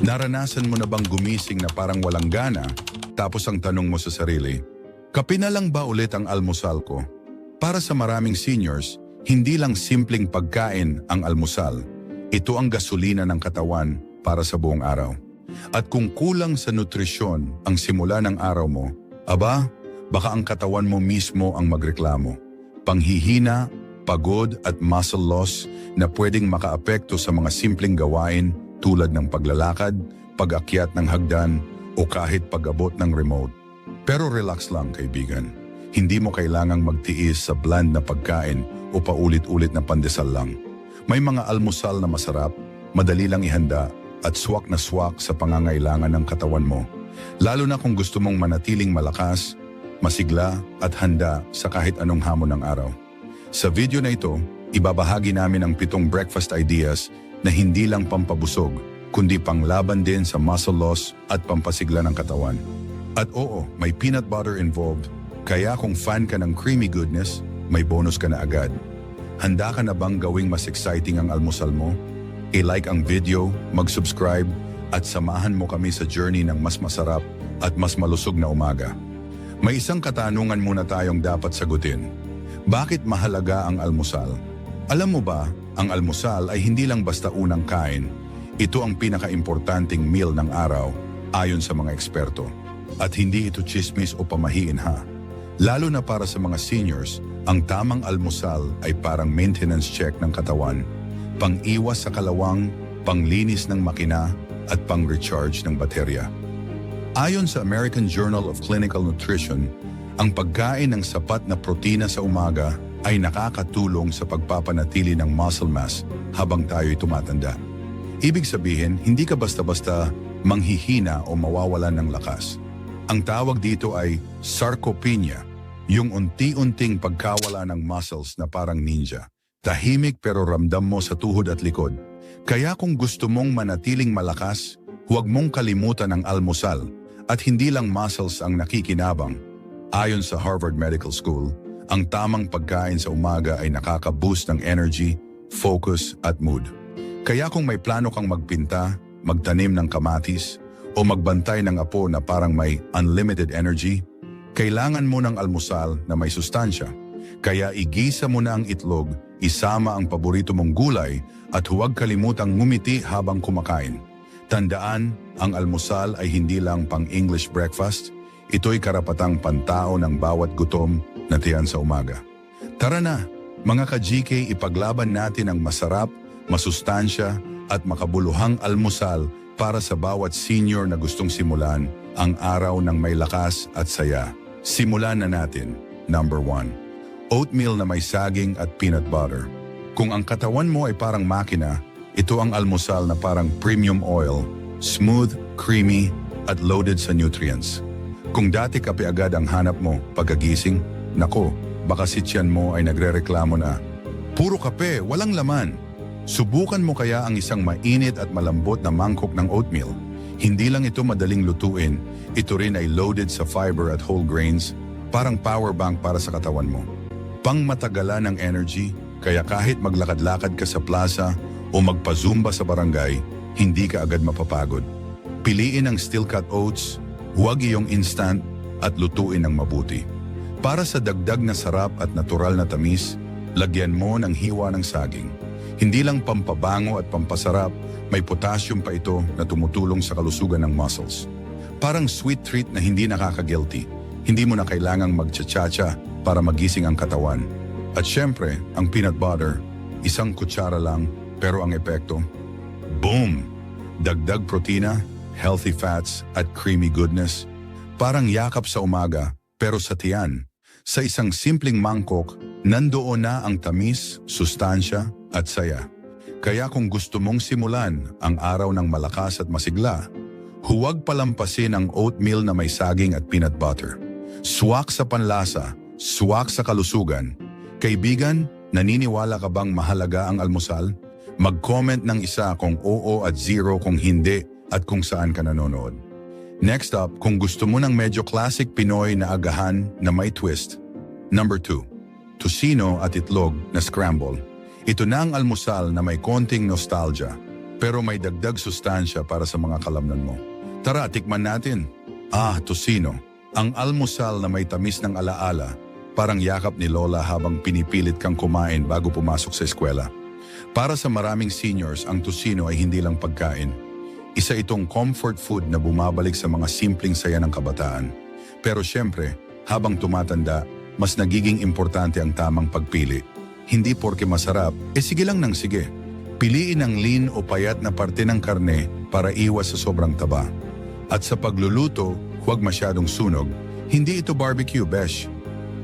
Naranasan mo na bang gumising na parang walang gana, tapos ang tanong mo sa sarili, kape na lang ba ulit ang almusal ko? Para sa maraming seniors, hindi lang simpleng pagkain ang almusal. Ito ang gasolina ng katawan para sa buong araw. At kung kulang sa nutrisyon ang simula ng araw mo, aba, baka ang katawan mo mismo ang magreklamo. Panghihina, pagod at muscle loss na pwedeng makaapekto sa mga simpleng gawain tulad ng paglalakad, pag-akyat ng hagdan o kahit pag-abot ng remote. Pero relax lang kaibigan. Hindi mo kailangang magtiis sa bland na pagkain o paulit-ulit na pandesal lang. May mga almusal na masarap, madali lang ihanda at swak na swak sa pangangailangan ng katawan mo. Lalo na kung gusto mong manatiling malakas, masigla at handa sa kahit anong hamon ng araw. Sa video na ito, ibabahagi namin ang pitong breakfast ideas na hindi lang pampabusog, kundi panglaban din sa muscle loss at pampasigla ng katawan. At oo, may peanut butter involved, kaya kung fan ka ng creamy goodness, may bonus ka na agad. Handa ka na bang gawing mas exciting ang almusal mo? I-like ang video, mag-subscribe, at samahan mo kami sa journey ng mas masarap at mas malusog na umaga. May isang katanungan muna tayong dapat sagutin. Bakit mahalaga ang almusal? Alam mo ba, ang almusal ay hindi lang basta unang kain. Ito ang pinaka-importanting meal ng araw ayon sa mga eksperto. At hindi ito chismis o pamahiin ha. Lalo na para sa mga seniors, ang tamang almusal ay parang maintenance check ng katawan. Pang-iwas sa kalawang, panglinis ng makina, at pang-recharge ng baterya. Ayon sa American Journal of Clinical Nutrition, ang pagkain ng sapat na protina sa umaga ay nakakatulong sa pagpapanatili ng muscle mass habang tayo'y tumatanda. Ibig sabihin, hindi ka basta-basta manghihina o mawawalan ng lakas. Ang tawag dito ay sarcopenia, yung unti-unting pagkawala ng muscles na parang ninja. Tahimik pero ramdam mo sa tuhod at likod. Kaya kung gusto mong manatiling malakas, huwag mong kalimutan ang almusal at hindi lang muscles ang nakikinabang. Ayon sa Harvard Medical School, ang tamang pagkain sa umaga ay nakaka-boost ng energy, focus at mood. Kaya kung may plano kang magpinta, magtanim ng kamatis, o magbantay ng apo na parang may unlimited energy, kailangan mo ng almusal na may sustansya. Kaya igisa mo na ang itlog, isama ang paborito mong gulay at huwag kalimutang ngumiti habang kumakain. Tandaan, ang almusal ay hindi lang pang English breakfast, ito'y karapatang pantao ng bawat gutom na tiyan sa umaga. Tara na, mga ka-GK, ipaglaban natin ang masarap, masustansya at makabuluhang almusal para sa bawat senior na gustong simulan ang araw ng may lakas at saya. Simulan na natin. Number 1. Oatmeal na may saging at peanut butter. Kung ang katawan mo ay parang makina, ito ang almusal na parang premium oil, smooth, creamy, at loaded sa nutrients. Kung dati kape agad ang hanap mo pagkagising, nako, baka si tiyan mo ay nagrereklamo na, Puro kape, walang laman. Subukan mo kaya ang isang mainit at malambot na mangkok ng oatmeal. Hindi lang ito madaling lutuin, ito rin ay loaded sa fiber at whole grains, parang power bank para sa katawan mo. Pang matagalan ng energy, kaya kahit maglakad-lakad ka sa plaza o magpazumba sa barangay, hindi ka agad mapapagod. Piliin ang steel cut oats, huwag iyong instant at lutuin ng mabuti. Para sa dagdag na sarap at natural na tamis, lagyan mo ng hiwa ng saging. Hindi lang pampabango at pampasarap, may potassium pa ito na tumutulong sa kalusugan ng muscles. Parang sweet treat na hindi nakaka-guilty. Hindi mo na kailangang magchachacha para magising ang katawan. At syempre, ang peanut butter, isang kutsara lang pero ang epekto, boom! Dagdag protina, healthy fats at creamy goodness. Parang yakap sa umaga pero sa tiyan. Sa isang simpleng mangkok, nandoon na ang tamis, sustansya at saya. Kaya kung gusto mong simulan ang araw ng malakas at masigla, huwag palampasin ang oatmeal na may saging at peanut butter. Swak sa panlasa, swak sa kalusugan. Kaibigan, naniniwala ka bang mahalaga ang almusal? Mag-comment ng isa kung oo at zero kung hindi at kung saan ka nanonood. Next up, kung gusto mo ng medyo classic Pinoy na agahan na may twist. Number 2. Tocino at itlog na scramble. Ito na ang almusal na may konting nostalgia. pero may dagdag sustansya para sa mga kalamnan mo. Tara, tikman natin. Ah, tosino. Ang almusal na may tamis ng alaala, parang yakap ni Lola habang pinipilit kang kumain bago pumasok sa eskwela. Para sa maraming seniors, ang tosino ay hindi lang pagkain. Isa itong comfort food na bumabalik sa mga simpleng saya ng kabataan. Pero syempre, habang tumatanda, mas nagiging importante ang tamang pagpili. Hindi porke masarap, eh sige lang ng sige. Piliin ang lean o payat na parte ng karne para iwas sa sobrang taba. At sa pagluluto, huwag masyadong sunog. Hindi ito barbecue, besh.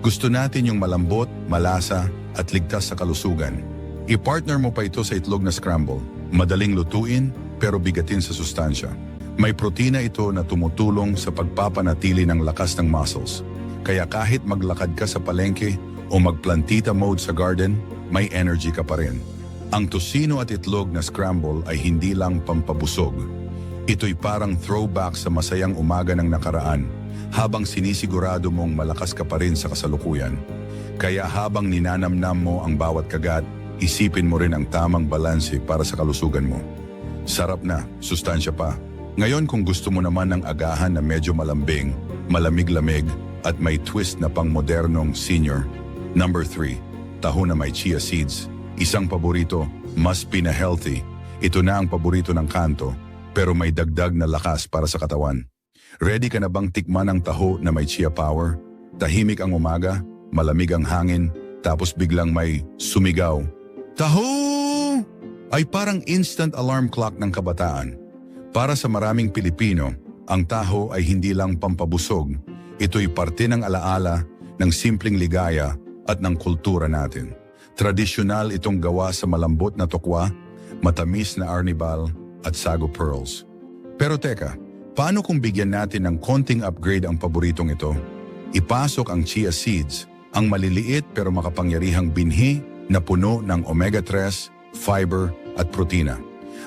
Gusto natin yung malambot, malasa, at ligtas sa kalusugan. I-partner mo pa ito sa itlog na scramble. Madaling lutuin, pero bigatin sa sustansya. May protina ito na tumutulong sa pagpapanatili ng lakas ng muscles. Kaya kahit maglakad ka sa palengke o magplantita mode sa garden, may energy ka pa rin. Ang tosino at itlog na scramble ay hindi lang pampabusog. Ito'y parang throwback sa masayang umaga ng nakaraan habang sinisigurado mong malakas ka pa rin sa kasalukuyan. Kaya habang ninanamnam mo ang bawat kagat, isipin mo rin ang tamang balanse para sa kalusugan mo. Sarap na, sustansya pa. Ngayon kung gusto mo naman ng agahan na medyo malambing, malamig-lamig, at may twist na pang modernong senior. Number 3, taho na may chia seeds. Isang paborito, mas pina-healthy. Ito na ang paborito ng kanto, pero may dagdag na lakas para sa katawan. Ready ka na bang tikman ang taho na may chia power? Tahimik ang umaga, malamig ang hangin, tapos biglang may sumigaw. Taho! Ay parang instant alarm clock ng kabataan. Para sa maraming Pilipino, ang taho ay hindi lang pampabusog, ito'y parte ng alaala ng simpleng ligaya at ng kultura natin. Tradisyonal itong gawa sa malambot na tokwa, matamis na arnibal at sago pearls. Pero teka, paano kung bigyan natin ng konting upgrade ang paboritong ito? Ipasok ang chia seeds, ang maliliit pero makapangyarihang binhi na puno ng omega-3, fiber at protina.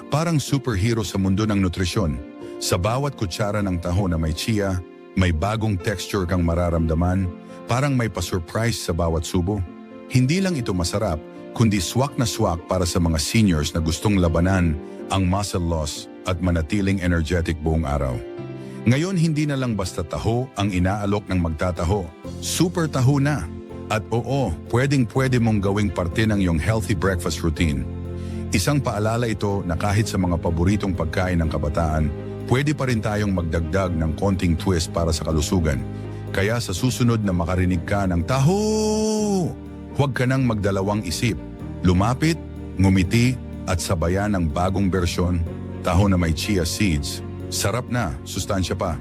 Parang superhero sa mundo ng nutrisyon. Sa bawat kutsara ng taho na may chia, may bagong texture kang mararamdaman, parang may pa-surprise sa bawat subo. Hindi lang ito masarap, kundi swak na swak para sa mga seniors na gustong labanan ang muscle loss at manatiling energetic buong araw. Ngayon hindi na lang basta taho ang inaalok ng magtataho. Super taho na. At oo, pwedeng pwede mong gawing parte ng iyong healthy breakfast routine. Isang paalala ito na kahit sa mga paboritong pagkain ng kabataan, pwede pa rin tayong magdagdag ng konting twist para sa kalusugan. Kaya sa susunod na makarinig ka ng taho, huwag ka nang magdalawang isip. Lumapit, ngumiti, at sabayan ng bagong bersyon, taho na may chia seeds. Sarap na, sustansya pa.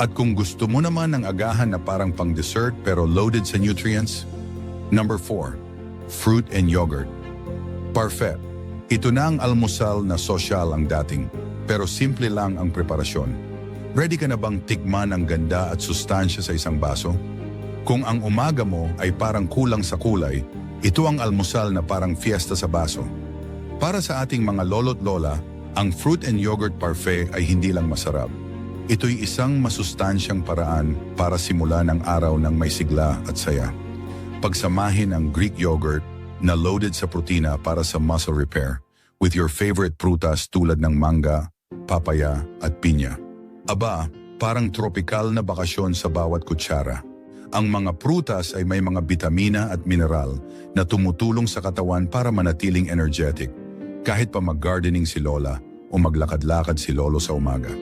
At kung gusto mo naman ng agahan na parang pang dessert pero loaded sa nutrients, Number 4. Fruit and yogurt. Parfait. Ito na ang almusal na sosyal ang dating, pero simple lang ang preparasyon. Ready ka na bang tikman ang ganda at sustansya sa isang baso? Kung ang umaga mo ay parang kulang sa kulay, ito ang almusal na parang fiesta sa baso. Para sa ating mga lolo't lola, ang fruit and yogurt parfait ay hindi lang masarap. Ito'y isang masustansyang paraan para simulan ang araw ng may sigla at saya. Pagsamahin ang Greek yogurt na loaded sa protina para sa muscle repair with your favorite prutas tulad ng mangga, papaya at pinya. Aba, parang tropikal na bakasyon sa bawat kutsara. Ang mga prutas ay may mga bitamina at mineral na tumutulong sa katawan para manatiling energetic kahit pa mag-gardening si Lola o maglakad-lakad si Lolo sa umaga.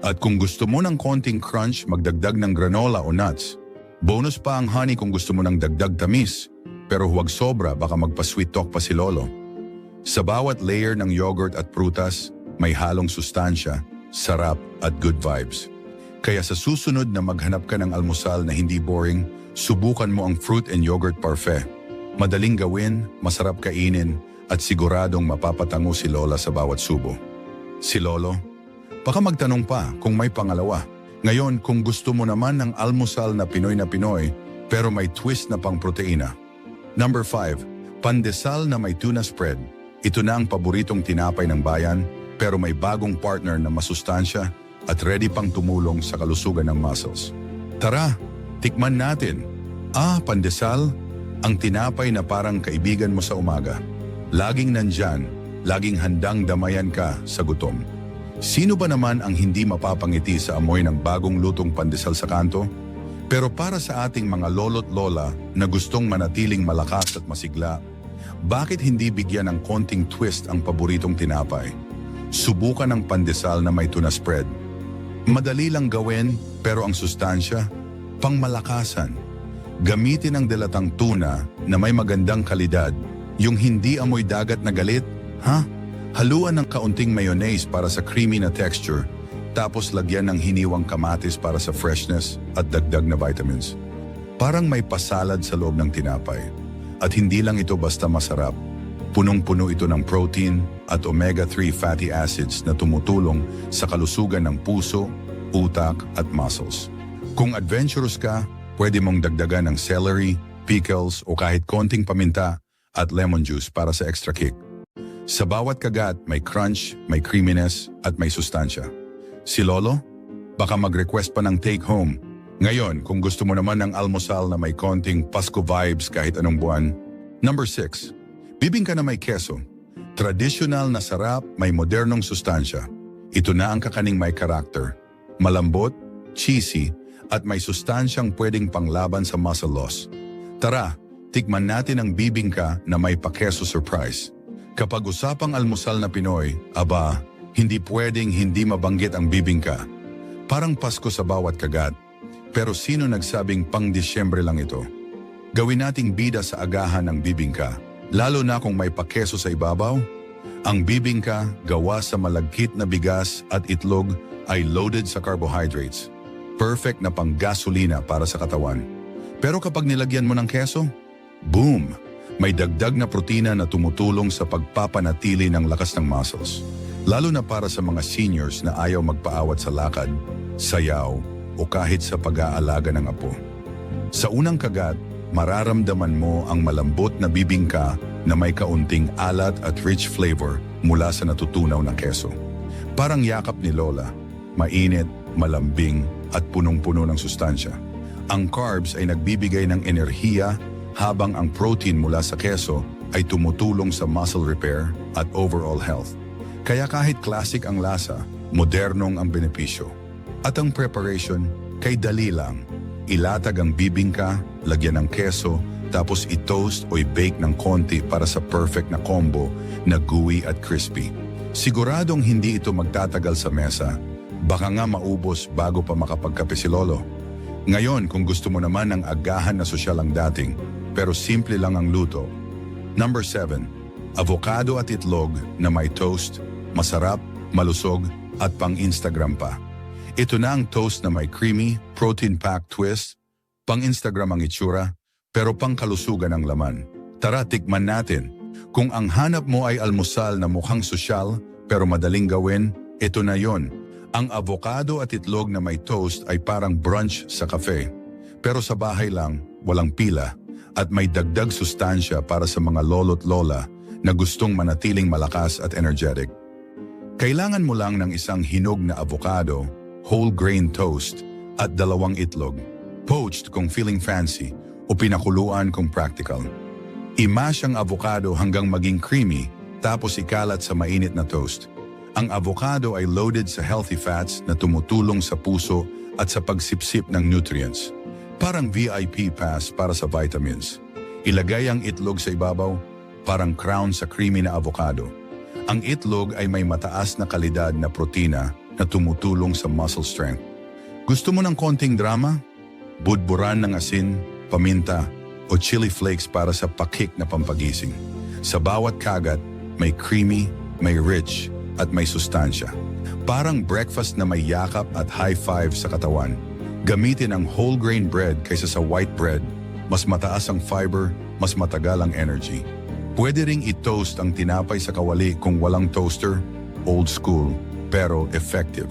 At kung gusto mo ng konting crunch, magdagdag ng granola o nuts. Bonus pa ang honey kung gusto mo ng dagdag tamis, pero huwag sobra baka magpa-sweet talk pa si Lolo. Sa bawat layer ng yogurt at prutas, may halong sustansya, sarap at good vibes. Kaya sa susunod na maghanap ka ng almusal na hindi boring, subukan mo ang fruit and yogurt parfait. Madaling gawin, masarap kainin, at siguradong mapapatango si Lola sa bawat subo. Si Lolo, baka magtanong pa kung may pangalawa. Ngayon, kung gusto mo naman ng almusal na Pinoy na Pinoy, pero may twist na pang proteina. Number 5, pandesal na may tuna spread. Ito na ang paboritong tinapay ng bayan, pero may bagong partner na masustansya at ready pang tumulong sa kalusugan ng muscles. Tara, tikman natin. Ah, pandesal, ang tinapay na parang kaibigan mo sa umaga. Laging nandyan, laging handang damayan ka sa gutom. Sino ba naman ang hindi mapapangiti sa amoy ng bagong lutong pandesal sa kanto? Pero para sa ating mga lolo't lola na gustong manatiling malakas at masigla, bakit hindi bigyan ng konting twist ang paboritong tinapay? Subukan ng pandesal na may tuna spread. Madali lang gawin pero ang sustansya, pangmalakasan. Gamitin ang delatang tuna na may magandang kalidad, yung hindi amoy dagat na galit, ha? Haluan ng kaunting mayonnaise para sa creamy na texture, tapos lagyan ng hiniwang kamatis para sa freshness at dagdag na vitamins. Parang may pasalad sa loob ng tinapay. At hindi lang ito basta masarap. Punong-puno ito ng protein at omega-3 fatty acids na tumutulong sa kalusugan ng puso, utak at muscles. Kung adventurous ka, pwede mong dagdagan ng celery, pickles o kahit konting paminta at lemon juice para sa extra kick. Sa bawat kagat, may crunch, may creaminess at may sustansya. Si Lolo? Baka mag-request pa ng take home. Ngayon, kung gusto mo naman ng almusal na may konting Pasko vibes kahit anong buwan. Number 6. Bibingka na may keso. Traditional na sarap, may modernong sustansya. Ito na ang kakaning may karakter. Malambot, cheesy, at may sustansyang pwedeng panglaban sa muscle loss. Tara, tikman natin ang bibingka na may pakeso surprise. Kapag usapang almusal na Pinoy, aba, hindi pwedeng hindi mabanggit ang bibingka. Parang Pasko sa bawat kagat. Pero sino nagsabing pang Disyembre lang ito? Gawin nating bida sa agahan ng bibingka, lalo na kung may pakeso sa ibabaw. Ang bibingka, gawa sa malagkit na bigas at itlog, ay loaded sa carbohydrates. Perfect na pang-gasolina para sa katawan. Pero kapag nilagyan mo ng keso, boom! May dagdag na protina na tumutulong sa pagpapanatili ng lakas ng muscles. Lalo na para sa mga seniors na ayaw magpaawat sa lakad, sayaw, o kahit sa pag-aalaga ng apo. Sa unang kagat, mararamdaman mo ang malambot na bibingka na may kaunting alat at rich flavor mula sa natutunaw na keso. Parang yakap ni Lola, mainit, malambing at punong-puno ng sustansya. Ang carbs ay nagbibigay ng enerhiya habang ang protein mula sa keso ay tumutulong sa muscle repair at overall health. Kaya kahit classic ang lasa, modernong ang benepisyo. At ang preparation, kay dali lang. Ilatag ang bibingka, lagyan ng keso, tapos i-toast o i-bake ng konti para sa perfect na combo na gooey at crispy. Siguradong hindi ito magtatagal sa mesa. Baka nga maubos bago pa makapagkape si Lolo. Ngayon, kung gusto mo naman ng agahan na sosyal ang dating, pero simple lang ang luto. Number 7. Avocado at itlog na may toast, masarap, malusog, at pang-Instagram pa. Ito na ang toast na may creamy, protein-packed twist, pang-Instagram ang itsura, pero pang-kalusugan ang laman. Tara, tikman natin. Kung ang hanap mo ay almusal na mukhang sosyal, pero madaling gawin, ito na yon. Ang avocado at itlog na may toast ay parang brunch sa cafe. Pero sa bahay lang, walang pila, at may dagdag sustansya para sa mga lolo't lola na gustong manatiling malakas at energetic. Kailangan mo lang ng isang hinog na avocado, whole grain toast, at dalawang itlog. Poached kung feeling fancy o pinakuluan kung practical. Imash ang avocado hanggang maging creamy tapos ikalat sa mainit na toast. Ang avocado ay loaded sa healthy fats na tumutulong sa puso at sa pagsipsip ng nutrients. Parang VIP pass para sa vitamins. Ilagay ang itlog sa ibabaw, parang crown sa creamy na avocado. Ang itlog ay may mataas na kalidad na protina na tumutulong sa muscle strength. Gusto mo ng konting drama? Budburan ng asin, paminta, o chili flakes para sa pakik na pampagising. Sa bawat kagat, may creamy, may rich, at may sustansya. Parang breakfast na may yakap at high five sa katawan. Gamitin ang whole grain bread kaysa sa white bread. Mas mataas ang fiber, mas matagal ang energy. Pwede ring i-toast ang tinapay sa kawali kung walang toaster, old school, pero effective.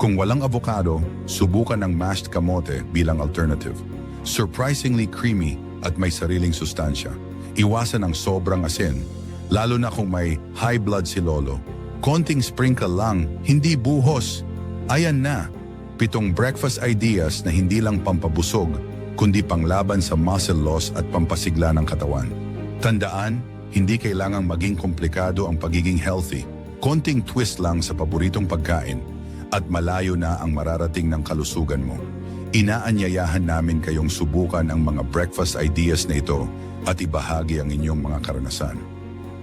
Kung walang avocado, subukan ng mashed kamote bilang alternative. Surprisingly creamy at may sariling sustansya. Iwasan ang sobrang asin, lalo na kung may high blood si Lolo. Konting sprinkle lang, hindi buhos. Ayan na, pitong breakfast ideas na hindi lang pampabusog, kundi panglaban sa muscle loss at pampasigla ng katawan. Tandaan, hindi kailangang maging komplikado ang pagiging healthy. Konting twist lang sa paboritong pagkain at malayo na ang mararating ng kalusugan mo. Inaanyayahan namin kayong subukan ang mga breakfast ideas na ito at ibahagi ang inyong mga karanasan.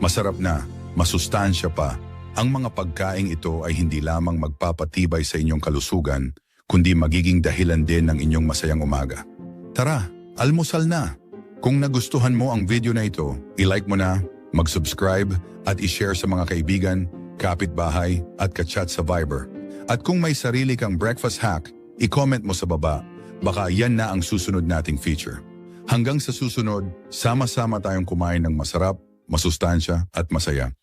Masarap na, masustansya pa, ang mga pagkaing ito ay hindi lamang magpapatibay sa inyong kalusugan, kundi magiging dahilan din ng inyong masayang umaga. Tara, almusal na! Kung nagustuhan mo ang video na ito, i-like mo na, mag-subscribe at i-share sa mga kaibigan, kapitbahay at kachat sa Viber. At kung may sarili kang breakfast hack, i-comment mo sa baba. Baka yan na ang susunod nating feature. Hanggang sa susunod, sama-sama tayong kumain ng masarap, masustansya at masaya.